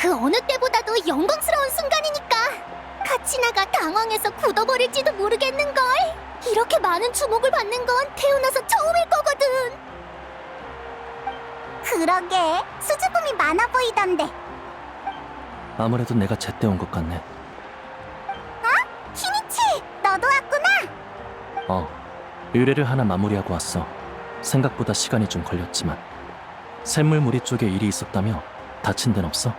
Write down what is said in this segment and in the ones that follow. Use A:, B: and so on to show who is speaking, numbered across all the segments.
A: 그 어느 때보다도 영광스러운 순간이니까. 카치나가 당황해서 굳어버릴지도 모르겠는걸. 이렇게 많은 주목을 받는 건 태어나서 처음일 거거든.
B: 그러게 수줍음이 많아 보이던데
C: 아무래도 내가 제때 온 것 같네.
B: 키니치 너도 왔구나
C: 어, 의뢰를 하나 마무리하고 왔어. 생각보다 시간이 좀 걸렸지만. 샘물 무리 쪽에 일이 있었다며 다친 데는 없어?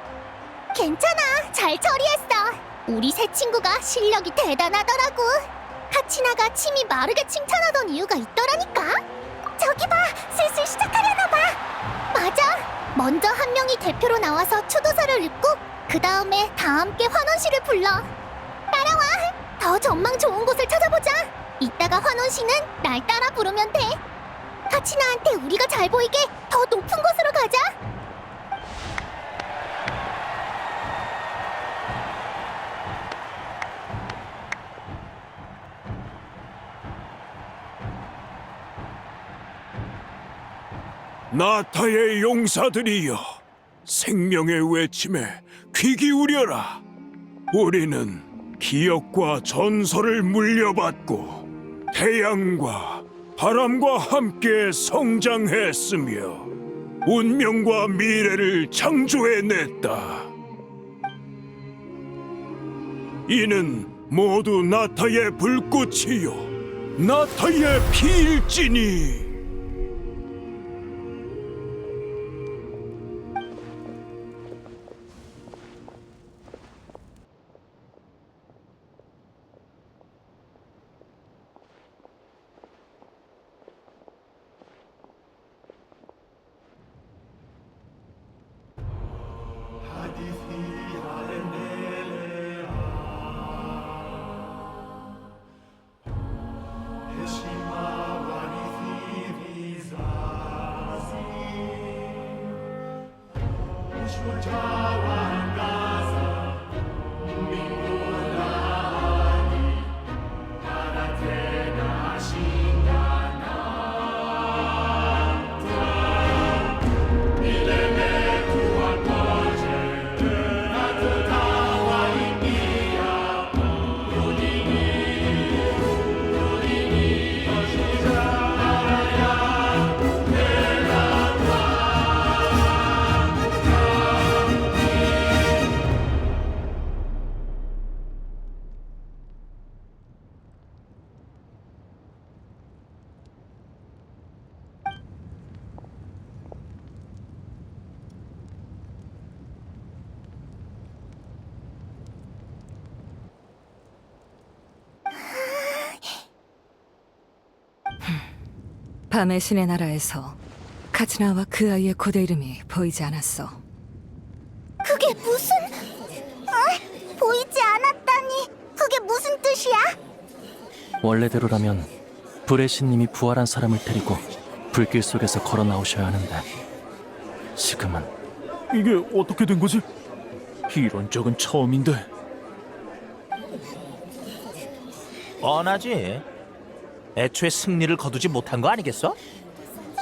A: 괜찮아. 잘 처리했어. 우리 새 친구가 실력이 대단하더라고. 카치나가 침이 마르게 칭찬하던 이유가 있더라니까. 저기 봐. 슬슬 시작하려나 봐. 맞아. 먼저 한 명이 대표로 나와서 추도사를 읽고 그 다음에 다 함께 환원시를 불러. 따라와. 더 전망 좋은 곳을 찾아보자. 이따가 환원시는 날 따라 부르면 돼. 카치나한테 우리가 잘 보이게 더 높은 곳으로 가자.
D: 나타의 용사들이여 생명의 외침에 귀 기울여라. 우리는 기억과 전설을 물려받고 태양과 바람과 함께 성장했으며 운명과 미래를 창조해냈다. 이는 모두 나타의 불꽃이요 나타의 피일지니
E: 밤의 신의 나라에서 카츠나와 그 아이의 고대 이름이 보이지 않았어.
B: 그게 무슨 어? 보이지 않았다니 그게 무슨 뜻이야?
C: 원래대로라면 불의 신님이 부활한 사람을 데리고 불길 속에서 걸어 나오셔야 하는데 지금은
D: 이게 어떻게 된 거지? 이런 적은 처음인데
F: 뻔하지. 애초에 승리를 거두지 못한 거 아니겠어?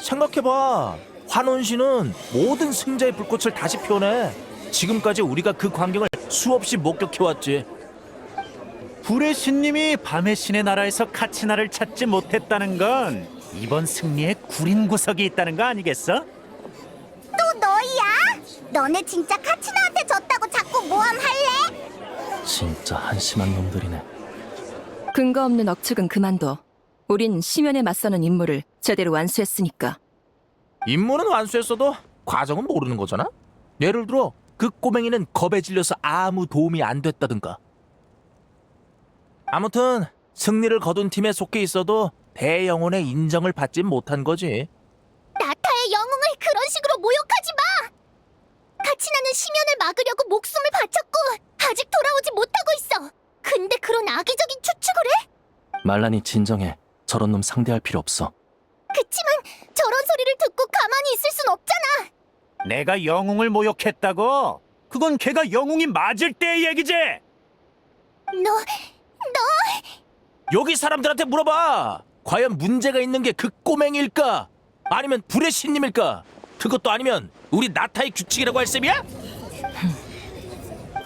F: 생각해봐. 환원시는 모든 승자의 불꽃을 다시 피워내. 지금까지 우리가 그 광경을 수없이 목격해왔지.
G: 불의 신님이 밤의 신의 나라에서 카치나를 찾지 못했다는 건 이번 승리에 구린 구석이 있다는 거 아니겠어?
B: 또 너희야? 너네 진짜 카치나한테 졌다고 자꾸 모함할래?
C: 진짜 한심한 놈들이네.
E: 근거 없는 억측은 그만둬. 우린 심연에 맞서는 임무를 제대로 완수했으니까.
F: 임무는 완수했어도 과정은 모르는 거잖아. 예를 들어 그 꼬맹이는 겁에 질려서 아무 도움이 안 됐다든가. 아무튼 승리를 거둔 팀에 속해 있어도 대영혼의 인정을 받진 못한 거지.
A: 나타의 영웅을 그런 식으로 모욕하지 마! 카치나는 심연을 막으려고 목숨을 바쳤고 아직 돌아오지 못하고 있어. 근데 그런 악의적인 추측을 해?
C: 말란이 진정해. 저런 놈 상대할 필요 없어.
A: 그치만 저런 소리를 듣고 가만히 있을 순 없잖아.
G: 내가 영웅을 모욕했다고? 그건 걔가 영웅이 맞을 때의 얘기지.
A: 너, 너
F: 여기 사람들한테 물어봐. 과연 문제가 있는 게 그 꼬맹이일까? 아니면 불의 신님일까? 그것도 아니면 우리 나타의 규칙이라고 할 셈이야?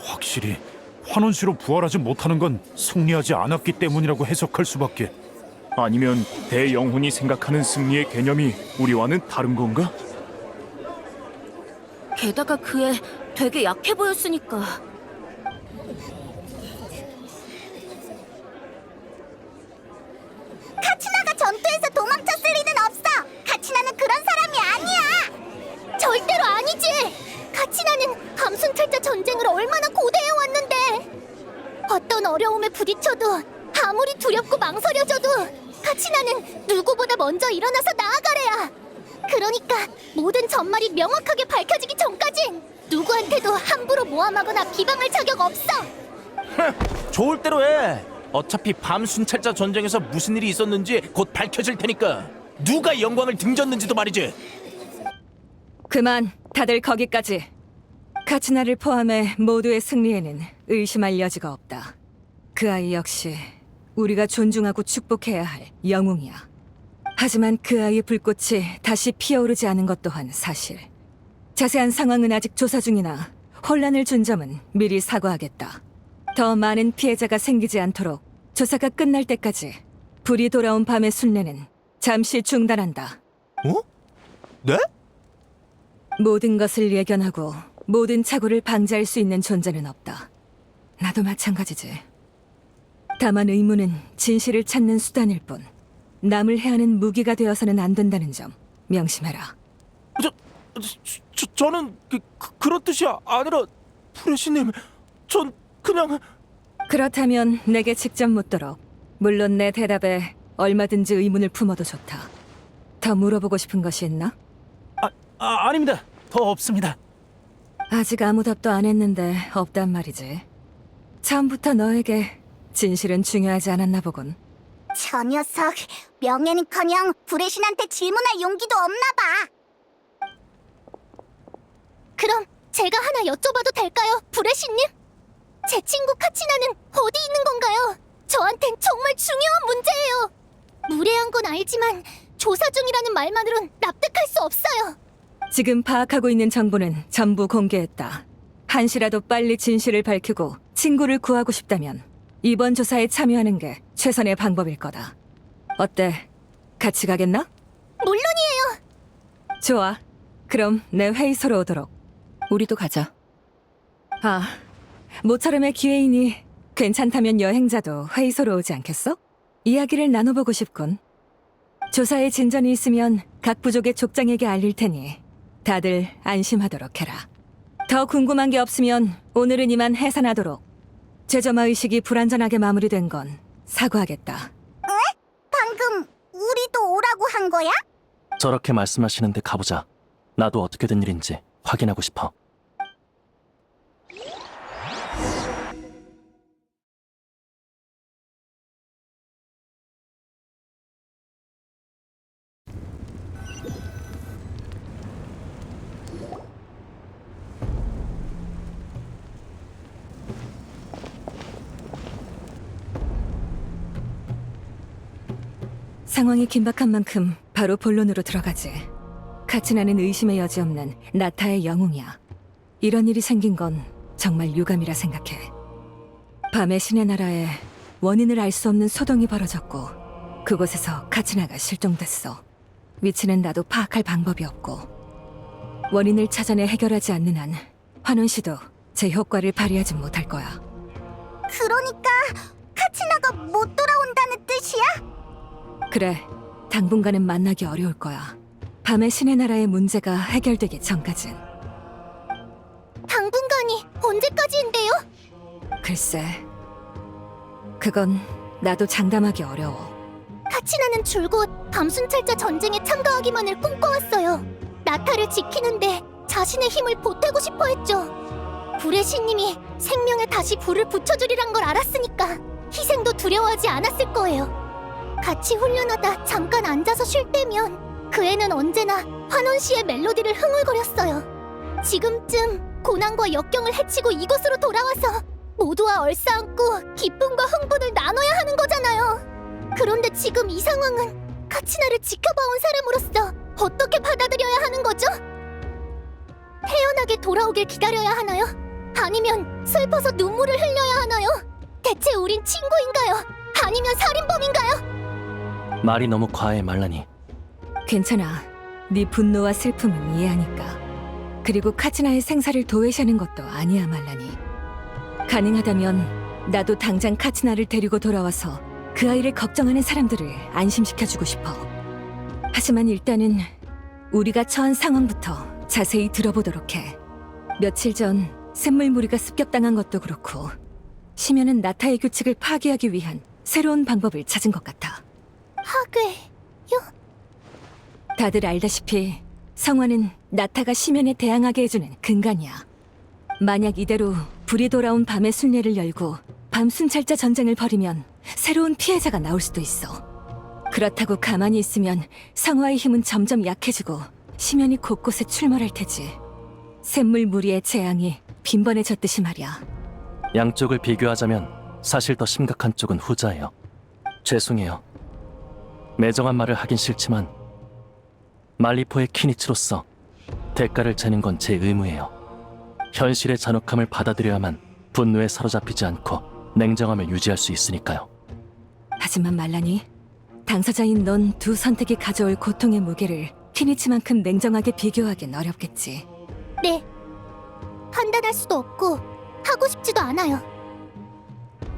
D: 확실히 환원 씨로 부활하지 못하는 건 승리하지 않았기 때문이라고 해석할 수밖에. 아니면 대영혼이 생각하는 승리의 개념이 우리와는 다른 건가?
A: 게다가 그 애 되게 약해 보였으니까.
B: 카치나가 전투에서 도망쳤을 리는 없어. 카치나는 그런 사람이 아니야.
A: 절대로 아니지. 카치나는 감순찰자 전쟁을 얼마나 고대해 왔는데. 어떤 어려움에 부딪혀도 아무리 두렵고 망설여져도 카치나는 누구보다 먼저 일어나서 나아가래야. 그러니까 모든 전말이 명확하게 밝혀지기 전까진 누구한테도 함부로 모함하거나 비방할 자격 없어.
F: 좋을 대로 해. 어차피 밤 순찰자 전쟁에서 무슨 일이 있었는지 곧 밝혀질 테니까 누가 영광을 등졌는지도 말이지.
E: 그만, 다들 거기까지. 카츠나를 포함해 모두의 승리에는 의심할 여지가 없다. 그 아이 역시 우리가 존중하고 축복해야 할 영웅이야. 하지만 그 아이의 불꽃이 다시 피어오르지 않은 것 또한 사실. 자세한 상황은 아직 조사 중이나 혼란을 준 점은 미리 사과하겠다. 더 많은 피해자가 생기지 않도록 조사가 끝날 때까지 불이 돌아온 밤의 순례는 잠시 중단한다.
F: 어? 네?
E: 모든 것을 예견하고 모든 착오를 방지할 수 있는 존재는 없다. 나도 마찬가지지. 다만 의무는 진실을 찾는 수단일 뿐 남을 해하는 무기가 되어서는 안 된다는 점 명심해라.
F: 저, 저, 저 저는 그, 그 그 런 뜻이 아니라 프레시님, 전 그냥
E: 그렇다면 내게 직접 묻도록 물론 내 대답에 얼마든지 의문을 품어도 좋다. 더 물어보고 싶은 것이 있나?
G: 아, 아 아닙니다. 더 없습니다.
E: 아직 아무 답도 안 했는데 없단 말이지. 처음부터 너에게 진실은 중요하지 않았나 보군.
B: 저 녀석 명예는커녕 불의 신한테 질문할 용기도 없나 봐.
A: 그럼 제가 하나 여쭤봐도 될까요, 브레시님? 제 친구 카치나는 어디 있는 건가요? 저한텐 정말 중요한 문제예요. 무례한 건 알지만 조사 중이라는 말만으론 납득할 수 없어요.
E: 지금 파악하고 있는 정보는 전부 공개했다. 한시라도 빨리 진실을 밝히고 친구를 구하고 싶다면 이번 조사에 참여하는 게 최선의 방법일 거다. 어때? 같이 가겠나?
A: 물론이에요.
E: 좋아. 그럼 내 회의소로 오도록. 우리도 가자. 아, 모처럼의 기회이니 괜찮다면 여행자도 회의소로 오지 않겠어? 이야기를 나눠보고 싶군. 조사에 진전이 있으면 각 부족의 족장에게 알릴 테니 다들 안심하도록 해라. 더 궁금한 게 없으면 오늘은 이만 해산하도록. 제점화 의식이 불완전하게 마무리된 건 사과하겠다.
B: 방금 우리도 오라고 한 거야?
C: 저렇게 말씀하시는데 가보자. 나도 어떻게 된 일인지 확인하고 싶어.
E: 상황이 긴박한 만큼 바로 본론으로 들어가지. 카츠나는 의심의 여지 없는 나타의 영웅이야. 이런 일이 생긴 건 정말 유감이라 생각해. 밤의 신의 나라에 원인을 알 수 없는 소동이 벌어졌고 그곳에서 카츠나가 실종됐어. 위치는 나도 파악할 방법이 없고 원인을 찾아내 해결하지 않는 한 환원 씨도 제 효과를 발휘하지 못할 거야.
B: 그러니까 카치나가 못 돌아온다는 뜻이야?
E: 그래, 당분간은 만나기 어려울 거야. 밤의 신의 나라의 문제가 해결되기 전까진.
A: 당분간이 언제까지인데요?
E: 글쎄, 그건 나도 장담하기 어려워.
A: 카치나는 줄곧 밤순찰자 전쟁에 참가하기만을 꿈꿔왔어요. 나타를 지키는데 자신의 힘을 보태고 싶어 했죠. 불의 신님이 생명에 다시 불을 붙여주리란 걸 알았으니까 희생도 두려워하지 않았을 거예요. 같이 훈련하다 잠깐 앉아서 쉴 때면 그 애는 언제나 환원 씨의 멜로디를 흥얼거렸어요. 지금쯤 고난과 역경을 헤치고 이곳으로 돌아와서 모두와 얼싸안고 기쁨과 흥분을 나눠야 하는 거잖아요. 그런데 지금 이 상황은 카치나를 지켜봐온 사람으로서 어떻게 받아들여야 하는 거죠? 태연하게 돌아오길 기다려야 하나요? 아니면 슬퍼서 눈물을 흘려야 하나요? 대체 우린 친구인가요? 아니면 살인범인가요?
C: 말이 너무 과해 말라니.
E: 괜찮아. 네 분노와 슬픔은 이해하니까. 그리고 카츠나의 생사를 도외시하는 것도 아니야 말라니. 가능하다면 나도 당장 카츠나를 데리고 돌아와서 그 아이를 걱정하는 사람들을 안심시켜주고 싶어. 하지만 일단은 우리가 처한 상황부터 자세히 들어보도록 해. 며칠 전 샘물 무리가 습격당한 것도 그렇고 심연은 나타의 규칙을 파괴하기 위한 새로운 방법을 찾은 것 같아.
A: 하괴.
E: 다들 알다시피 성화는 나타가 심연에 대항하게 해주는 근간이야. 만약 이대로 불이 돌아온 밤의 순례를 열고 밤 순찰자 전쟁을 벌이면 새로운 피해자가 나올 수도 있어. 그렇다고 가만히 있으면 성화의 힘은 점점 약해지고 심연이 곳곳에 출몰할 테지. 샘물 무리의 재앙이 빈번해졌듯이 말이야.
C: 양쪽을 비교하자면 사실 더 심각한 쪽은 후자예요. 죄송해요. 매정한 말을 하긴 싫지만 말리포의 키니치로서 대가를 재는 건 제 의무예요. 현실의 잔혹함을 받아들여야만 분노에 사로잡히지 않고 냉정함을 유지할 수 있으니까요.
E: 하지만 말라니, 당사자인 넌 두 선택이 가져올 고통의 무게를 키니치만큼 냉정하게 비교하긴 어렵겠지.
A: 네. 판단할 수도 없고 하고 싶지도 않아요.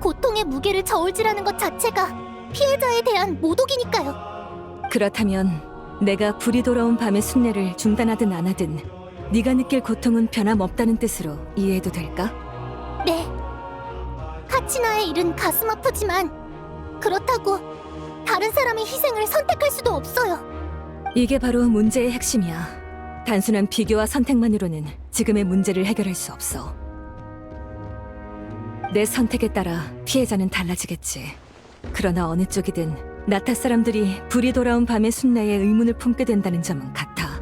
A: 고통의 무게를 저울질하는 것 자체가 피해자에 대한 모독이니까요.
E: 그렇다면 내가 불이 돌아온 밤의 순례를 중단하든 안 하든 네가 느낄 고통은 변함없다는 뜻으로 이해해도 될까?
A: 네. 카치나의 일은 가슴 아프지만 그렇다고 다른 사람의 희생을 선택할 수도 없어요.
E: 이게 바로 문제의 핵심이야. 단순한 비교와 선택만으로는 지금의 문제를 해결할 수 없어. 내 선택에 따라 피해자는 달라지겠지. 그러나 어느 쪽이든 나타 사람들이 불이 돌아온 밤의 순례에 의문을 품게 된다는 점은 같아.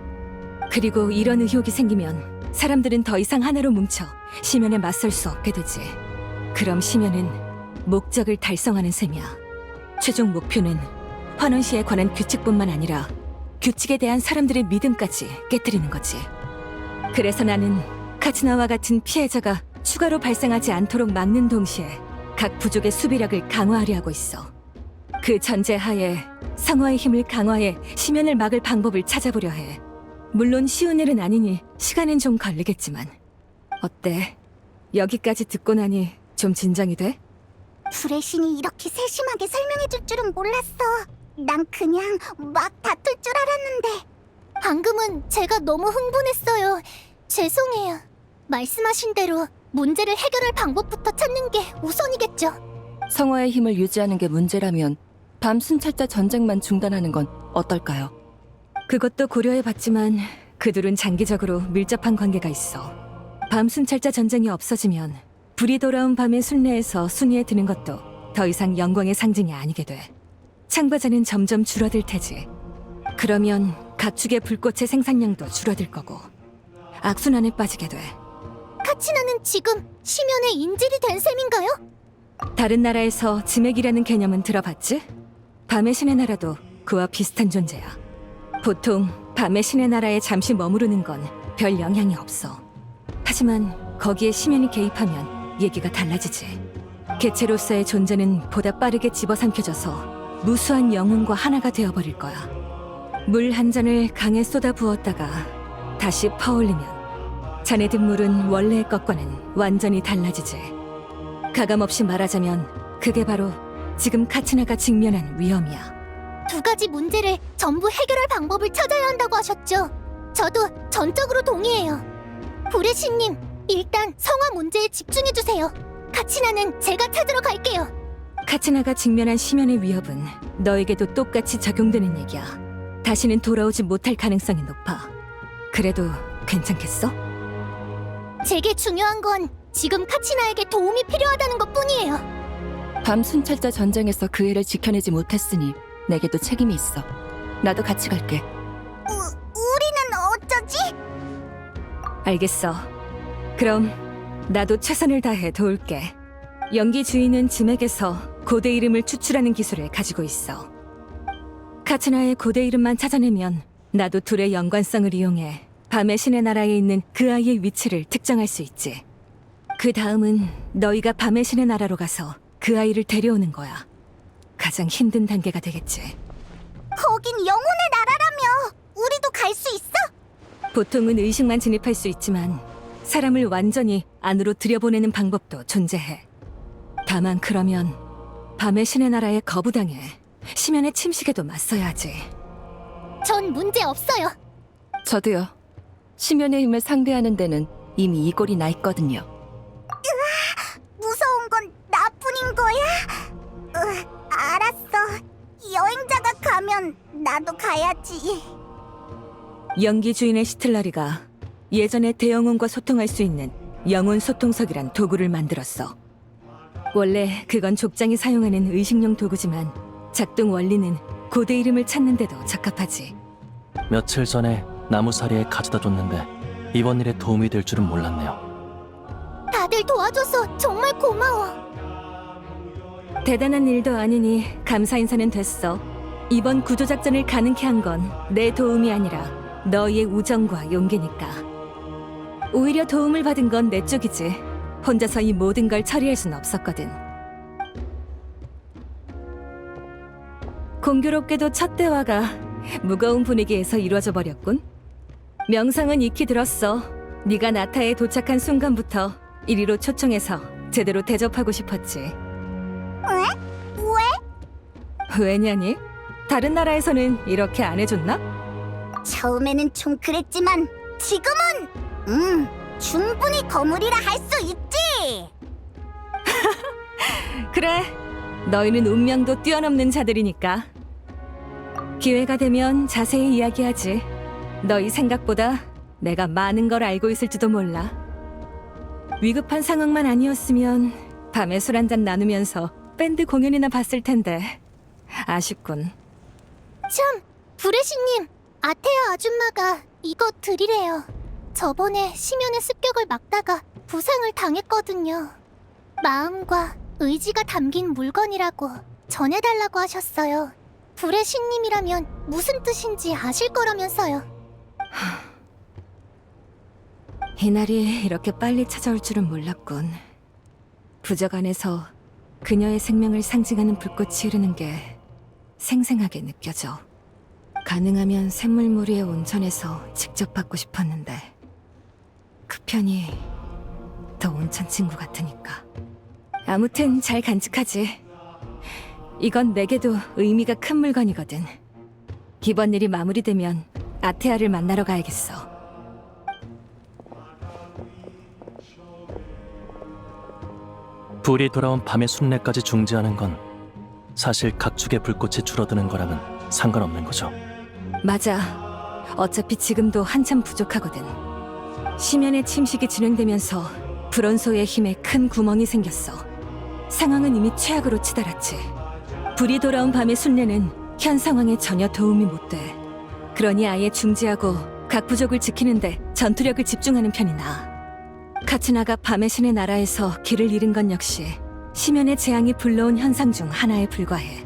E: 그리고 이런 의혹이 생기면 사람들은 더 이상 하나로 뭉쳐 심연에 맞설 수 없게 되지. 그럼 심연은 목적을 달성하는 셈이야. 최종 목표는 환원시에 관한 규칙뿐만 아니라 규칙에 대한 사람들의 믿음까지 깨뜨리는 거지. 그래서 나는 카츠나와 같은 피해자가 추가로 발생하지 않도록 막는 동시에 각 부족의 수비력을 강화하려 하고 있어. 그 전제 하에 성화의 힘을 강화해 심연을 막을 방법을 찾아보려 해. 물론 쉬운 일은 아니니 시간은 좀 걸리겠지만. 어때? 여기까지 듣고 나니 좀 진정이 돼?
B: 불의 신이 이렇게 세심하게 설명해 줄 줄은 몰랐어. 난 그냥 막 다툴 줄 알았는데.
A: 방금은 제가 너무 흥분했어요. 죄송해요. 말씀하신 대로 문제를 해결할 방법부터 찾는 게 우선이겠죠.
H: 성화의 힘을 유지하는 게 문제라면 밤 순찰자 전쟁만 중단하는 건 어떨까요?
E: 그것도 고려해봤지만 그들은 장기적으로 밀접한 관계가 있어. 밤 순찰자 전쟁이 없어지면 불이 돌아온 밤의 순례에서 순위에 드는 것도 더 이상 영광의 상징이 아니게 돼. 참가자는 점점 줄어들 테지. 그러면 가축의 불꽃의 생산량도 줄어들 거고 악순환에 빠지게 돼.
A: 카치나는 지금 심연의 인질이 된 셈인가요?
E: 다른 나라에서 지맥이라는 개념은 들어봤지? 밤의 신의 나라도 그와 비슷한 존재야. 보통 밤의 신의 나라에 잠시 머무르는 건 별 영향이 없어. 하지만 거기에 심연이 개입하면 얘기가 달라지지. 개체로서의 존재는 보다 빠르게 집어삼켜져서 무수한 영혼과 하나가 되어버릴 거야. 물 한 잔을 강에 쏟아 부었다가 다시 퍼올리면 자네들 물은 원래의 것과는 완전히 달라지지. 가감 없이 말하자면 그게 바로 지금 카츠나가 직면한 위험이야.
A: 두 가지 문제를 전부 해결할 방법을 찾아야 한다고 하셨죠. 저도 전적으로 동의해요. 브레시님, 일단 성화 문제에 집중해 주세요. 카치나는 제가 찾으러 갈게요.
E: 카츠나가 직면한 심연의 위협은 너에게도 똑같이 적용되는 얘기야. 다시는 돌아오지 못할 가능성이 높아. 그래도 괜찮겠어?
A: 제게 중요한 건 지금 카치나에게 도움이 필요하다는 것 뿐이에요.
H: 밤 순찰자 전쟁에서 그 애를 지켜내지 못했으니 내게도 책임이 있어. 나도 같이 갈게.
B: 우, 우리는 어쩌지?
E: 알겠어. 그럼 나도 최선을 다해 도울게. 연기 주인은 즈맥에서 고대 이름을 추출하는 기술을 가지고 있어. 카츠나의 고대 이름만 찾아내면 나도 둘의 연관성을 이용해 밤의 신의 나라에 있는 그 아이의 위치를 특정할 수 있지. 그 다음은 너희가 밤의 신의 나라로 가서 그 아이를 데려오는 거야. 가장 힘든 단계가 되겠지.
B: 거긴 영혼의 나라라며. 우리도 갈 수 있어?
E: 보통은 의식만 진입할 수 있지만 사람을 완전히 안으로 들여보내는 방법도 존재해. 다만 그러면 밤의 신의 나라에 거부당해 심연의 침식에도 맞서야 하지.
A: 전 문제 없어요.
H: 저도요. 심연의 힘을 상대하는 데는 이미 이골이 나 있거든요.
B: 무서운 건 나뿐인 거야? 으, 알았어. 여행자가 가면 나도 가야지.
E: 연기 주인의 시틀라리가 예전에 대영혼과 소통할 수 있는 영혼 소통석이란 도구를 만들었어. 원래 그건 족장이 사용하는 의식용 도구지만 작동 원리는 고대 이름을 찾는 데도 적합하지.
C: 며칠 전에 나무사리에 가져다 줬는데 이번 일에 도움이 될 줄은 몰랐네요.
A: 다들 도와줘서 정말 고마워.
E: 대단한 일도 아니니 감사 인사는 됐어. 이번 구조 작전을 가능케 한 건 내 도움이 아니라 너희의 우정과 용기니까. 오히려 도움을 받은 건 내 쪽이지. 혼자서 이 모든 걸 처리할 순 없었거든. 공교롭게도 첫 대화가 무거운 분위기에서 이루어져 버렸군. 명상은 익히 들었어. 네가 나타에 도착한 순간부터 이리로 초청해서 제대로 대접하고 싶었지.
B: 왜?
E: 왜냐니? 다른 나라에서는 이렇게 안 해줬나?
B: 처음에는 좀 그랬지만 지금은 음 충분히 거물이라 할 수 있지.
E: 그래, 너희는 운명도 뛰어넘는 자들이니까. 기회가 되면 자세히 이야기하지. 너희 생각보다 내가 많은 걸 알고 있을지도 몰라. 위급한 상황만 아니었으면 밤에 술 한 잔 나누면서 밴드 공연이나 봤을 텐데. 아쉽군.
A: 참, 브레시님, 아테아 아줌마가 이거 드리래요. 저번에 심연의 습격을 막다가 부상을 당했거든요. 마음과 의지가 담긴 물건이라고 전해달라고 하셨어요. 브레시님이라면 무슨 뜻인지 아실 거라면서요.
E: 이날이 이렇게 빨리 찾아올 줄은 몰랐군. 부적 안에서 그녀의 생명을 상징하는 불꽃이 흐르는 게 생생하게 느껴져. 가능하면 샘물 무리의 온천에서 직접 받고 싶었는데 그 편이 더 온천 친구 같으니까. 아무튼 잘 간직하지. 이건 내게도 의미가 큰 물건이거든. 이번 일이 마무리되면 아테아를 만나러 가야겠어.
C: 불이 돌아온 밤의 순례까지 중지하는 건 사실 각축의 불꽃이 줄어드는 거랑은 상관없는 거죠.
E: 맞아. 어차피 지금도 한참 부족하거든. 심연의 침식이 진행되면서 불온소의 힘에 큰 구멍이 생겼어. 상황은 이미 최악으로 치달았지. 불이 돌아온 밤의 순례는 현 상황에 전혀 도움이 못 돼. 그러니 아예 중지하고 각 부족을 지키는데 전투력을 집중하는 편이 나아. 카츠나가 밤의 신의 나라에서 길을 잃은 건 역시 심연의 재앙이 불러온 현상 중 하나에 불과해.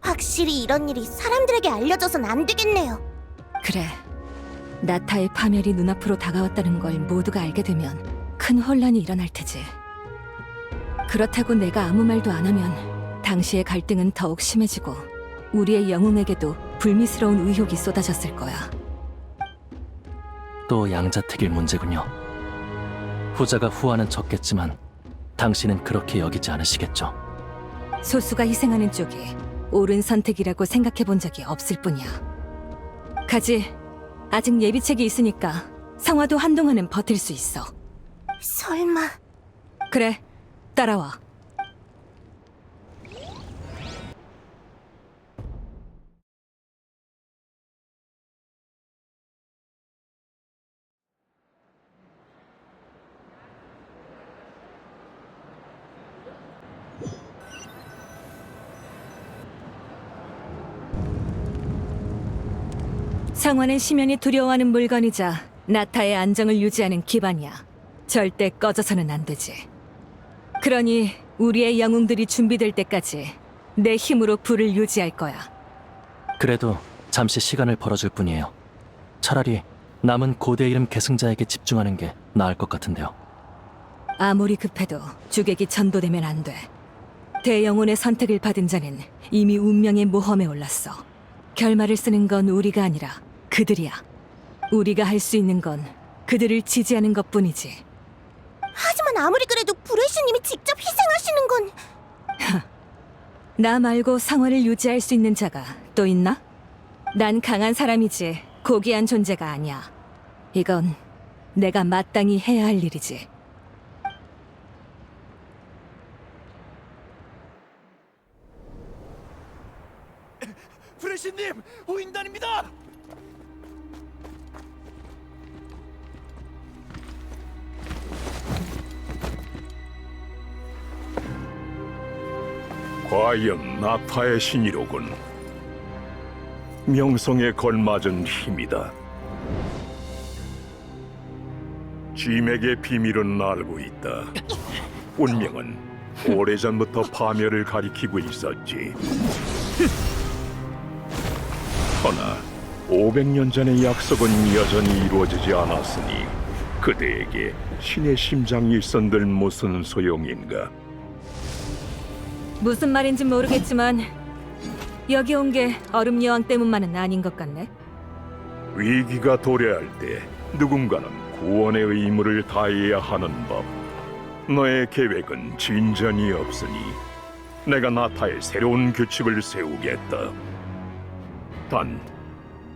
A: 확실히 이런 일이 사람들에게 알려져선 안 되겠네요.
E: 그래. 나타의 파멸이 눈앞으로 다가왔다는 걸 모두가 알게 되면 큰 혼란이 일어날 테지. 그렇다고 내가 아무 말도 안 하면 당시의 갈등은 더욱 심해지고 우리의 영웅에게도 불미스러운 의혹이 쏟아졌을 거야.
C: 또 양자택일 문제군요. 후자가 후화는 적겠지만 당신은 그렇게 여기지 않으시겠죠.
E: 소수가 희생하는 쪽이 옳은 선택이라고 생각해 본 적이 없을 뿐이야. 가지. 아직 예비책이 있으니까 성화도 한동안은 버틸 수 있어.
A: 설마
E: 그래. 따라와. 성화는 심연이 두려워하는 물건이자 나타의 안정을 유지하는 기반이야. 절대 꺼져서는 안 되지. 그러니 우리의 영웅들이 준비될 때까지 내 힘으로 불을 유지할 거야.
C: 그래도 잠시 시간을 벌어줄 뿐이에요. 차라리 남은 고대 이름 계승자에게 집중하는 게 나을 것 같은데요.
E: 아무리 급해도 주객이 전도되면 안 돼. 대영혼의 선택을 받은 자는 이미 운명의 모험에 올랐어. 결말을 쓰는 건 우리가 아니라 그들이야. 우리가 할 수 있는 건 그들을 지지하는 것뿐이지.
A: 하지만 아무리 그래도 브레시님이 직접 희생하시는 건
E: 나 말고 상황을 유지할 수 있는 자가 또 있나? 난 강한 사람이지 고귀한 존재가 아니야. 이건 내가 마땅히 해야 할 일이지.
F: 브레시님 오인단입니다.
I: 과연 나타의 신이로군. 명성에 걸맞은 힘이다. 짐에게 비밀은 알고 있다. 운명은 오래전부터 파멸을 가리키고 있었지. 허나 500년 전의 약속은 여전히 이루어지지 않았으니 그대에게 신의 심장이 일선들 무슨 소용인가?
E: 무슨 말인지 모르겠지만 여기 온 게 얼음 여왕 때문만은 아닌 것 같네.
I: 위기가 도래할 때 누군가는 구원의 의무를 다해야 하는 법. 너의 계획은 진전이 없으니 내가 나타의 새로운 규칙을 세우겠다. 단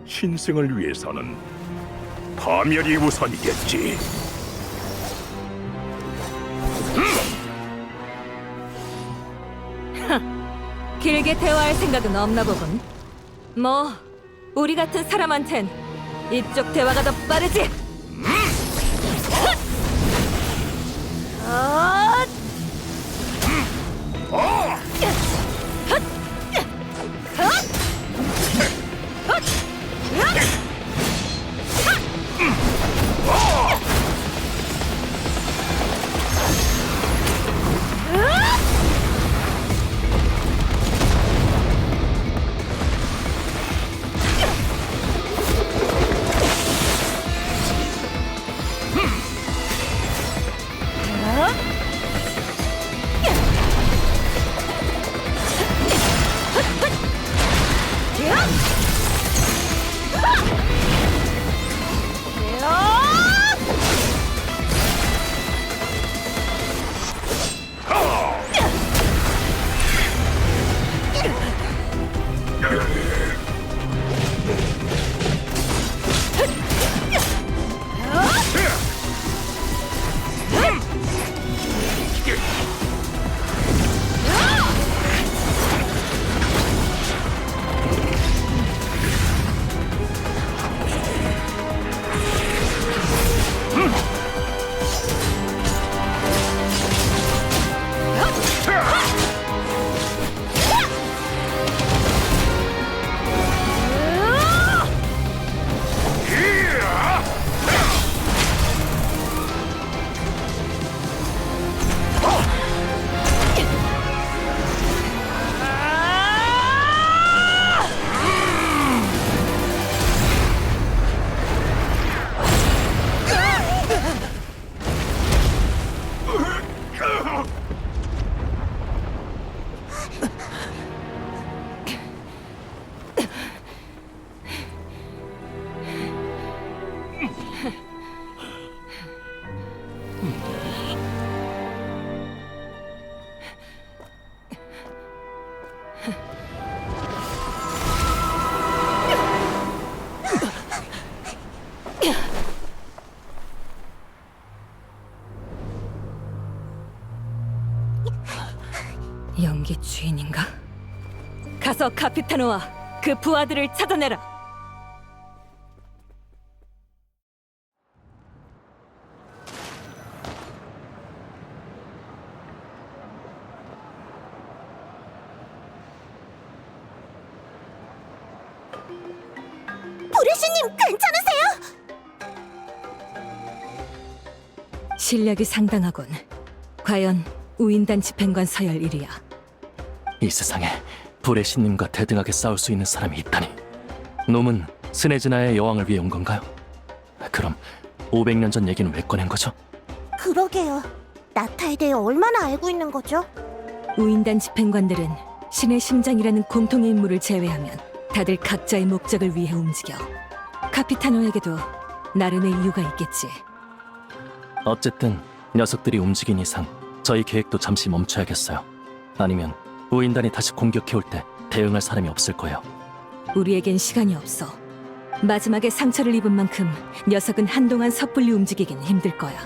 I: 신생을 위해서는 파멸이 우선이겠지.
E: 길게 대화할 생각은 없나 보군. 뭐 우리 같은 사람한텐 이쪽 대화가 더 빠르지. 연 주인인가? 가서 카피타노와 그 부하들을 찾아내라.
A: 브레시님 괜찮으세요?
E: 실력이 상당하군. 과연 우인단 집행관 서열 1위야.
C: 이 세상에 불의 신님과 대등하게 싸울 수 있는 사람이 있다니. 놈은 스네즈나의 여왕을 위해 온 건가요? 그럼 500년 전 얘기는 왜 꺼낸 거죠?
B: 그러게요. 나타에 대해 얼마나 알고 있는 거죠?
E: 우인단 집행관들은 신의 심장이라는 공통의 인물을 제외하면 다들 각자의 목적을 위해 움직여. 카피타노에게도 나름의 이유가 있겠지.
C: 어쨌든 녀석들이 움직인 이상 저희 계획도 잠시 멈춰야겠어요. 아니면 우인단이 다시 공격해 올 때 대응할 사람이 없을 거예요.
E: 우리에겐 시간이 없어. 마지막에 상처를 입은 만큼 녀석은 한동안 섣불리 움직이긴 힘들 거야.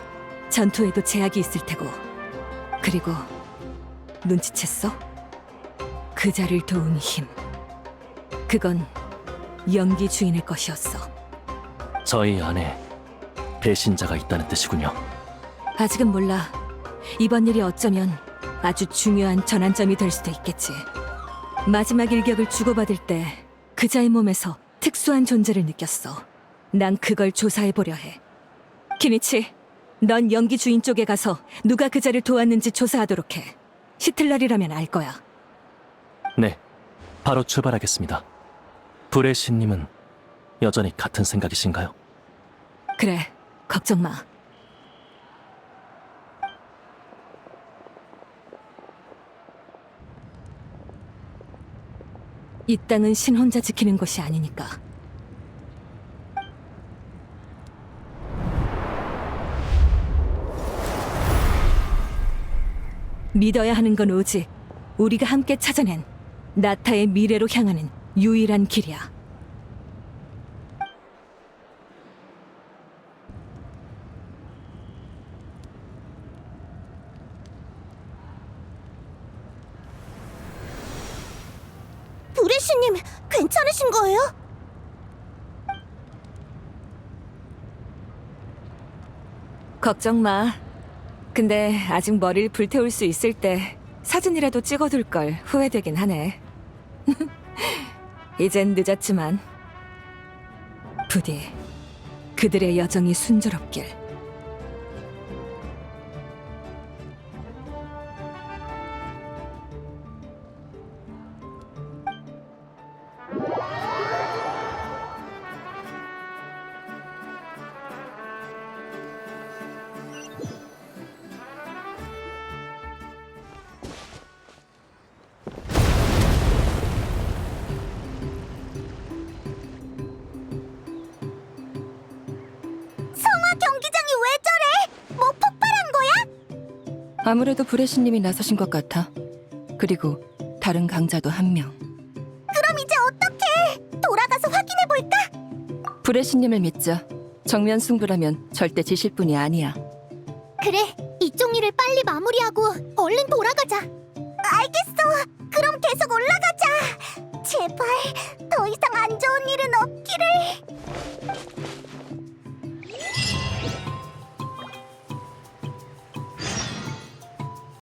E: 전투에도 제약이 있을 테고. 그리고 눈치챘어? 그 자를 도운 힘. 그건 연기 주인의 것이었어.
C: 저희 안에 배신자가 있다는 뜻이군요.
E: 아직은 몰라. 이번 일이 어쩌면 아주 중요한 전환점이 될 수도 있겠지. 마지막 일격을 주고받을 때 그자의 몸에서 특수한 존재를 느꼈어. 난 그걸 조사해 보려 해. 키니치, 넌 연기 주인 쪽에 가서 누가 그자를 도왔는지 조사하도록 해. 시틀날이라면 알 거야.
C: 네, 바로 출발하겠습니다. 불의 신님은 여전히 같은 생각이신가요?
E: 그래, 걱정 마. 이 땅은 신 혼자 지키는 것이 아니니까. 믿어야 하는 건 오직 우리가 함께 찾아낸 나타의 미래로 향하는 유일한 길이야.
B: 브레시님, 괜찮으신 거예요?
E: 걱정 마. 근데 아직 머리를 불태울 수 있을 때 사진이라도 찍어둘 걸 후회되긴 하네. 이젠 늦었지만 부디 그들의 여정이 순조롭길.
H: 아무래도 브레시님이 나서신 것 같아. 그리고 다른 강자도 한 명.
B: 그럼 이제 어떡해? 돌아가서 확인해 볼까?
H: 브레시님을 믿자. 정면 승부라면 절대 지실 분이 아니야.
A: 그래,